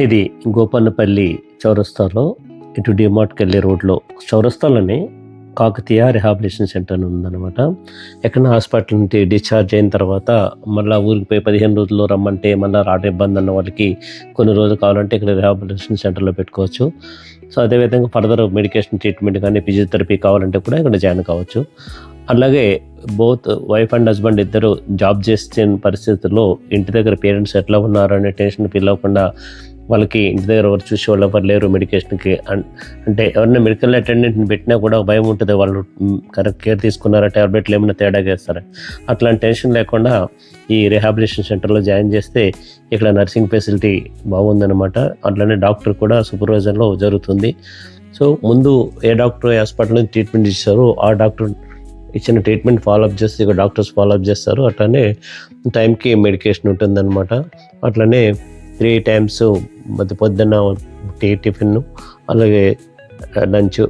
ఇది గోపన్నపల్లి చౌరస్తాలో ఇటు డిమార్ట్కి వెళ్ళే రోడ్లో చౌరస్తాలోనే కాకతీయ రిహాబిలేషన్ సెంటర్ ఉందన్నమాట. ఎక్కడ హాస్పిటల్ నుండి డిశ్చార్జ్ అయిన తర్వాత మళ్ళీ ఊరికి పోయి పదిహేను రోజుల్లో రమ్మంటే మళ్ళీ రావడం ఇబ్బంది అన్న వాళ్ళకి కొన్ని రోజులు కావాలంటే ఇక్కడ రిహాబిలేషన్ సెంటర్లో పెట్టుకోవచ్చు. సో అదేవిధంగా ఫర్దర్ మెడికేషన్ ట్రీట్మెంట్ కానీ ఫిజియోథెరపీ కావాలంటే కూడా ఇక్కడ జాయిన్ కావచ్చు. అలాగే బోత్ వైఫ్ అండ్ హస్బెండ్ ఇద్దరు జాబ్ చేసిన పరిస్థితుల్లో ఇంటి దగ్గర పేరెంట్స్ ఎట్లా ఉన్నారు అనే టెన్షన్ ఫీల్ అవ్వకుండా వాళ్ళకి ఇంటి దగ్గర ఎవరు చూసే వాళ్ళు ఎవరు లేరు మెడికేషన్కి అంటే ఎవరైనా మెడికల్ అటెండెంట్ని పెట్టినా కూడా భయం ఉంటుంది. వాళ్ళు కరెక్ట్ కేర్ తీసుకున్నారా ట్యాబ్లెట్లు ఏమైనా తేడా చేస్తారా? అట్లాంటి టెన్షన్ లేకుండా ఈ రిహాబిలిటేషన్ సెంటర్లో జాయిన్ చేస్తే ఇక్కడ నర్సింగ్ ఫెసిలిటీ బాగుందన్నమాట. అట్లనే డాక్టర్ కూడా సూపర్వైజర్లో జరుగుతుంది. సో ముందు ఏ డాక్టర్ ఏ హాస్పిటల్లో ట్రీట్మెంట్ ఇచ్చారో ఆ డాక్టర్ ఇచ్చిన ట్రీట్మెంట్ ఫాలోఅప్ చేస్తే ఇక డాక్టర్స్ ఫాలోఅప్ చేస్తారు. అట్లనే టైంకి మెడికేషన్ ఉంటుందన్నమాట. అట్లనే త్రీ టైమ్స్ మధ్య పొద్దున్న టీ టిఫిన్ అలాగే లంచ్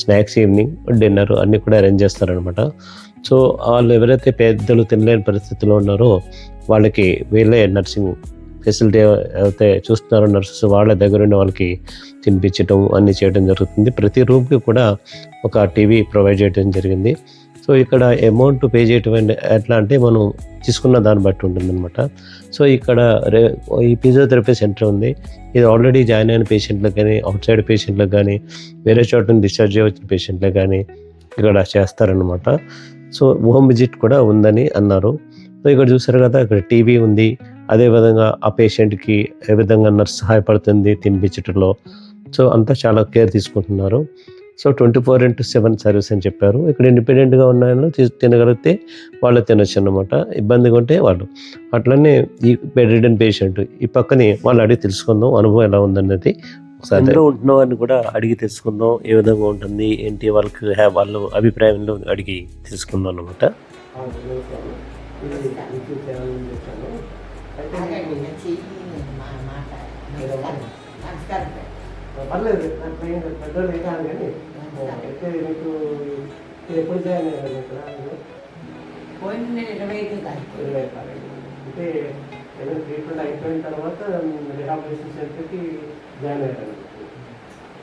స్నాక్స్ ఈవినింగ్ డిన్నర్ అన్నీ కూడా అరేంజ్ చేస్తారనమాట సో వాళ్ళు ఎవరైతే పెద్దలు తినలేని పరిస్థితిలో ఉన్నారో వాళ్ళకి వీళ్ళే నర్సింగ్ ఫెసిలిటీ అయితే చూస్తున్నారో నర్సెస్ వాళ్ళ దగ్గర ఉండి వాళ్ళకి తినిపించడం అన్నీ చేయడం జరుగుతుంది. ప్రతి రూమ్కి కూడా ఒక టీవీ ప్రొవైడ్ చేయడం జరిగింది. సో ఇక్కడ అమౌంట్ పే చేయటం ఎట్లా అంటే మనం తీసుకున్న దాన్ని బట్టి ఉంటుందన్నమాట. సో ఇక్కడ రే ఈ ఫిజియోథెరపీ సెంటర్ ఉంది. ఇది ఆల్రెడీ జాయిన్ అయిన పేషెంట్లకు కానీ అవుట్ సైడ్ పేషెంట్లకు కానీ వేరే చోట నుంచి డిశ్చార్జ్ అయ్యి వచ్చిన పేషెంట్లకు కానీ ఇక్కడ చేస్తారనమాట సో హోమ్ విజిట్ కూడా ఉందని అన్నారు. సో ఇక్కడ చూసారు కదా ఇక్కడ టీవీ ఉంది. అదేవిధంగా ఆ పేషెంట్కి ఏ విధంగా నర్స్ సహాయపడుతుంది తినిపించటంలో. సో అంతా చాలా కేర్ తీసుకుంటున్నారు. So twenty four into seven service అని చెప్పారు. ఇక్కడ ఇండిపెండెంట్గా ఉన్న వాళ్ళు తీ- తినగలిగితే వాళ్ళు తినొచ్చు అనమాట ఇబ్బందిగా ఉంటే వాళ్ళు. అట్లనే ఈ బెడ్ రిడన్ పేషెంట్ ఈ పక్కనే వాళ్ళు అడిగి తెలుసుకుందాం అనుభవం ఎలా ఉందన్నది ఒకసారి ఉంటున్న వారిని కూడా అడిగి తెలుసుకుందాం ఏ విధంగా ఉంటుంది ఏంటి వాళ్ళకి హ్యా- వాళ్ళ అభిప్రాయంలో అడిగి తెలుసుకుందాం అనమాట నమస్కారం. పర్లేదు నాకు ఏం పెద్దోళ్ళు ఏం కాదు కానీ అయితే మీకు ఎప్పుడు జాయిన్ అయ్యారు ఇక్కడ పోయిన ఇరవై ఐదు తారీఖు ఇరవై తారీఖు. అంటే ఏదైనా ట్రీట్మెంట్ అయిపోయిన తర్వాత రిహాబిలిటేషన్ సెంటర్కి జాయిన్ అయ్యారు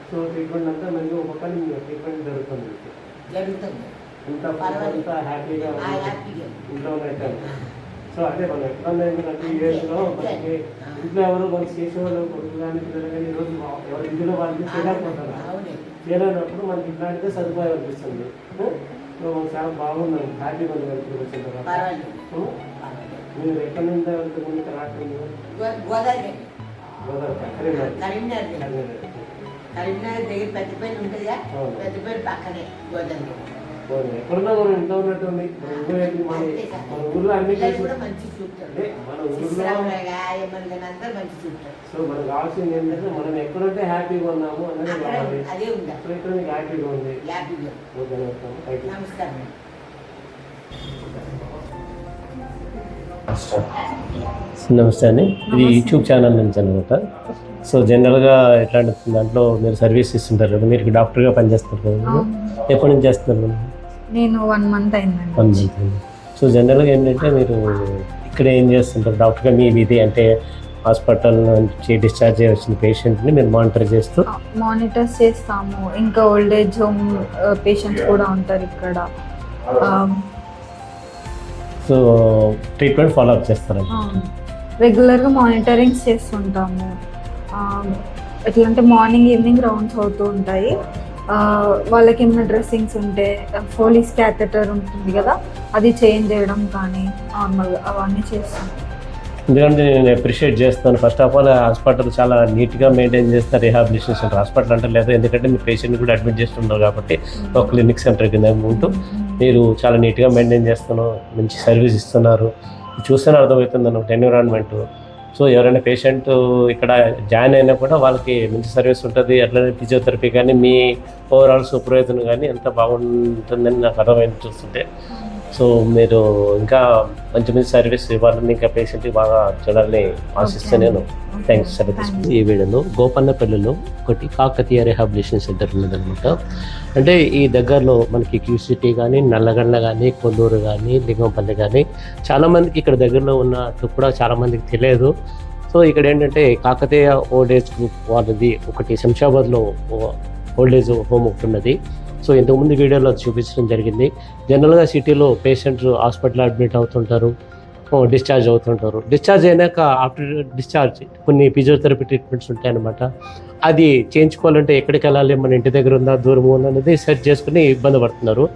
సో ట్రీట్మెంట్ అంతా మంచి ఒక పక్కన ట్రీట్మెంట్ జరుగుతుంది. జరుగుతుంది. అంతా హ్యాపీగా ఇంట్లో ఉన్నట్టు సో అదే మనం ఎప్పుడన్నా ఏంటంటే ఈ ఏజ్లో మనకి ఇంట్లో ఎవరు మనకి చేసేవాళ్ళు కొడుకు కానీ పిల్లలు కానీ ఈరోజు ఎవరి ఇంట్లో వాళ్ళకి చేయలేకపోతారు చేయలేనప్పుడు మనకి ఇట్లాంటిదే సదుపాయం అనిపిస్తుంది. చాలా బాగున్నాం హ్యాపీగా ఉంది మనకి ఇప్పుడు వచ్చిన తర్వాత. మీరు ఎక్కడి నుంచి వెళ్తే ముందుకు రాకుండా గోదావరి కరీంనగర్. కరీంనగర్ దగ్గర. పెద్దపల్లి అవును. పెద్దపల్లి పక్కనే గోదావరి. ఎక్కడున్నా మనం ఇంట్లో ఉన్నట్టు ఉంది మన ఏంటి మన ఊళ్ళో అన్ని అంటే మన సో మనకు కావాల్సింది ఏంటంటే మనం ఎక్కడుంటే హ్యాపీగా ఉన్నాము అనేది కావాలి అదే ఉండాలి సో ఇక్కడ మీకు హ్యాపీగా ఉంది. ఓకే నమస్కారం. నమస్తే అండి. ఇది యూట్యూబ్ ఛానల్ నుంచి అనమాట సో జనరల్గా ఎట్లాంటి దాంట్లో మీరు సర్వీస్ ఇస్తుంటారు కదా మీరు డాక్టర్గా పనిచేస్తారు కదా? ఎప్పటి నుంచి చేస్తున్నారు? నేను వన్ మంత్ అయిందండి. One month. సో జనరల్గా ఏంటంటే మీరు ఇక్కడ ఏం చేస్తుంటారు? డాక్టర్గా మీ విధి అంటే హాస్పిటల్ నుంచి డిశ్చార్జ్ అయ్యి వచ్చిన పేషెంట్ని మీరు మానిటర్ చేస్తూ మానిటర్స్ చేస్తాము. ఇంకా ఓల్డ్ ఏజ్ హోమ్ పేషెంట్స్ కూడా ఉంటారు ఇక్కడ. సో ట్రీట్మెంట్ ఫాలో అప్ చేస్తారు రెగ్యులర్గా మానిటరింగ్స్ చేస్తుంటాము. ఆ, ఎట్లా అంటే మార్నింగ్ ఈవినింగ్ రౌండ్స్ అవుతూ ఉంటాయి. వాళ్ళకి ఏమైనా డ్రెస్సింగ్స్ ఉంటే పోలీస్ క్యాథెటర్ ఉంటుంది కదా అది చేంజ్ చేయడం కానీ నార్మల్గా అవన్నీ చేస్తాం. ఎందుకంటే నేను అప్రిషియేట్ చేస్తాను. ఫస్ట్ ఆఫ్ ఆల్ హాస్పిటల్ చాలా నీట్గా మెయింటైన్ చేస్తారు రిహాబిలిటేషన్ సెంటర్ హాస్పిటల్ అంటే లేదు ఎందుకంటే మీ పేషెంట్ కూడా అడ్మిట్ చేస్తున్నారు కాబట్టి ఒక క్లినిక్ సెంటర్ కింద ఉంటూ మీరు చాలా నీట్గా మెయింటైన్ చేస్తున్నారు మంచి సర్వీస్ ఇస్తున్నారు. చూస్తేనే అర్థమవుతుంది అన్నమాట ఎన్విరాన్మెంట్ సో ఎవరైనా పేషెంట్ ఇక్కడ జాయిన్ అయినా కూడా వాళ్ళకి మంచి సర్వీస్ ఉంటుంది అట్లనే ఫిజియోథెరపీ కానీ మీ ఓవరాల్ సూపర్వైజర్ కానీ ఎంత బాగుంటుందని నాకు అర్థమైంది చూస్తుంటే. సో మీరు ఇంకా మంచి మంచి సర్వీస్ ఇవ్వాలని ఇంకా పేషెంట్కి బాగా చూడాలని ఆశిస్తే నేను థ్యాంక్స్ సర్వీస్ ఈ వీడియోలో గోపన్నపల్లిలో ఒకటి కాకతీయ రిహాబిలిటేషన్ సెంటర్ ఉన్నదనమాట అంటే ఈ దగ్గరలో మనకి క్యూసిటీ కానీ నల్లగండ్ల కానీ కొల్లూరు కానీ లింగంపల్లి కానీ చాలామందికి ఇక్కడ దగ్గరలో ఉన్న కూడా చాలామందికి తెలియదు. సో ఇక్కడ ఏంటంటే కాకతీయ ఓల్డ్ ఏజ్ గ్రూప్ వాళ్ళది ఒకటి శంషాబాద్లో ఓల్డ్ ఏజ్ హోమ్ ఒకటి ఉన్నది. సో ఇంతకుముందు వీడియోలో చూపించడం జరిగింది. జనరల్గా సిటీలో పేషెంట్స్ హాస్పిటల్ అడ్మిట్ అవుతుంటారు. డిశ్చార్జ్ అవుతుంటారు. డిశ్చార్జ్ అయినాక ఆఫ్టర్ డిశ్చార్జ్ కొన్ని ఫిజియోథెరపీ ట్రీట్మెంట్స్ ఉంటాయన్నమాట. అది చేయించుకోవాలంటే ఎక్కడికి వెళ్ళాలి? మన ఇంటి దగ్గర ఉందా? దూరం ఉందా? అనేది సెర్చ్ చేసుకుని ఇబ్బంది పడుతున్నారు.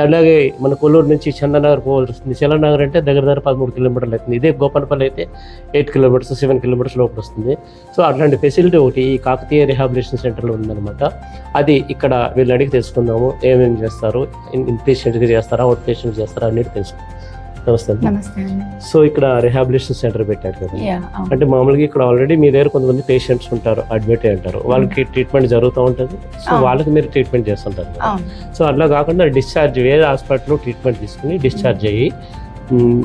అలాగే మన కొల్లూరు నుంచి చందనగర్ పోవాల్సి చందనగర్ అంటే దగ్గర దగ్గర పదమూడు కిలోమీటర్లు అవుతుంది. ఇదే గోపన్పల్లి అయితే ఎయిట్ కిలోమీటర్స్ సెవెన్ కిలోమీటర్స్ లోపల వస్తుంది. సో అట్లాంటి ఫెసిలిటీ ఒకటి ఈ కాకతీయ రిహాబిలిటేషన్ సెంటర్లో ఉందన్నమాట. అది ఇక్కడ వీళ్ళు అడిగి తెలుసుకుందాము. ఏమేమి చేస్తారు? ఇన్ పేషెంట్కి చేస్తారా? అవుట్ పేషెంట్ చేస్తారా? అనేది తెలుసుకుందాం. నమస్తే అండి. నమస్తే సో ఇక్కడ రిహాబిలిటేషన్ సెంటర్ పెట్టారు కదా. అంటే మామూలుగా ఇక్కడ ఆల్రెడీ మీ దగ్గర కొంతమంది పేషెంట్స్ ఉంటారు అడ్మిట్ అయి ఉంటారు వాళ్ళకి ట్రీట్మెంట్ జరుగుతూ ఉంటుంది. సో. వాళ్ళకి మీరు ట్రీట్మెంట్ చేస్తుంటారు సో అట్లా కాకుండా డిశ్చార్జ్ వేరే హాస్పిటల్లో ట్రీట్మెంట్ తీసుకుని డిశ్చార్జ్ అయ్యి మ్,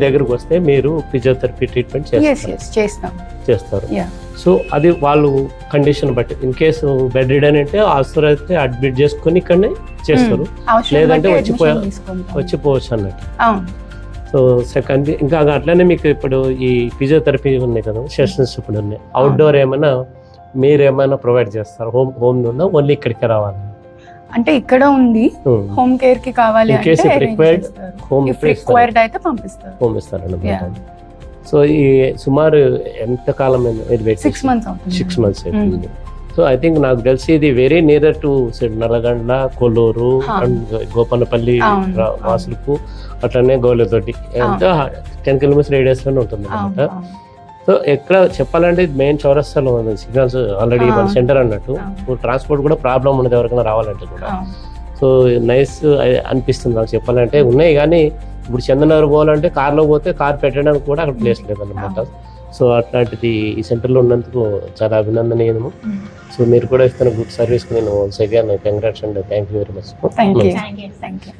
దగ్గరకు వస్తే మీరు ఫిజియోథెరపీ ట్రీట్మెంట్ చేస్తారు. చేస్తారు. సో అది వాళ్ళు కండిషన్ బట్టి. ఇన్ కేసు బెడ్ రీడ్ అని అంటే హాస్పిటల్ అయితే అడ్మిట్ చేసుకుని ఇక్కడనే చేస్తారు. లేదంటే వచ్చిపోయా-. వచ్చిపోవచ్చు అన్నట్టు. సో సెకండ్ ఇంకా అట్లనే మీకు ఇప్పుడు ఈ ఫిజియోథెరపీ ఉన్నాయి కదా సెషన్స్ ఇప్పుడు ఉన్నాయి. అవుట్డోర్ ఏమైనా మీరు ఏమైనా ప్రొవైడ్ చేస్తారు హోమ్ హోమ్ నుండి ఓన్లీ ఇక్కడికి రావాలి. అంటే ఇక్కడ ఉంది హోమ్ కేర్కి కావాలి అంటే. హోమ్ required అయితే పంపిస్తారు. Home Yeah. సో ఈ సుమారు ఎంత కాలం సిక్స్ మంత్స్ అవుతుంది. సిక్స్ మంత్స్ అయిపోయింది సో ఐ థింక్ నాకు తెలిసి ఇది very near to Nallagandla Kolluru. And Gopanpally. వాసులకు అట్లనే గోలతోటి. ఎంత టెన్ కిలోమీటర్స్ రేడియస్లోనే ఉంటుంది అనమాట. సో ఎక్కడ చెప్పాలంటే మెయిన్ చౌరస్తాలో ఉంది. సిగ్నల్స్ ఆల్రెడీ మన. సెంటర్ అన్నట్టు. ట్రాన్స్పోర్ట్ కూడా ప్రాబ్లం ఉన్నది ఎవరికైనా రావాలంటే కూడా. సో నైస్ అనిపిస్తుంది నాకు చెప్పాలంటే. ఉన్నాయి కానీ ఇప్పుడు చందనగర్ పోవాలంటే కార్లో పోతే కార్ పెట్టడానికి కూడా అక్కడ ప్లేస్ లేదన్నమాట. సో అట్లాంటిది ఈ సెంటర్లో ఉన్నందుకు చాలా అభినందనీయము. సో మీరు కూడా ఇస్తున్న గుడ్ సర్వీస్కి నేను second congrats and. Thank you very much thank you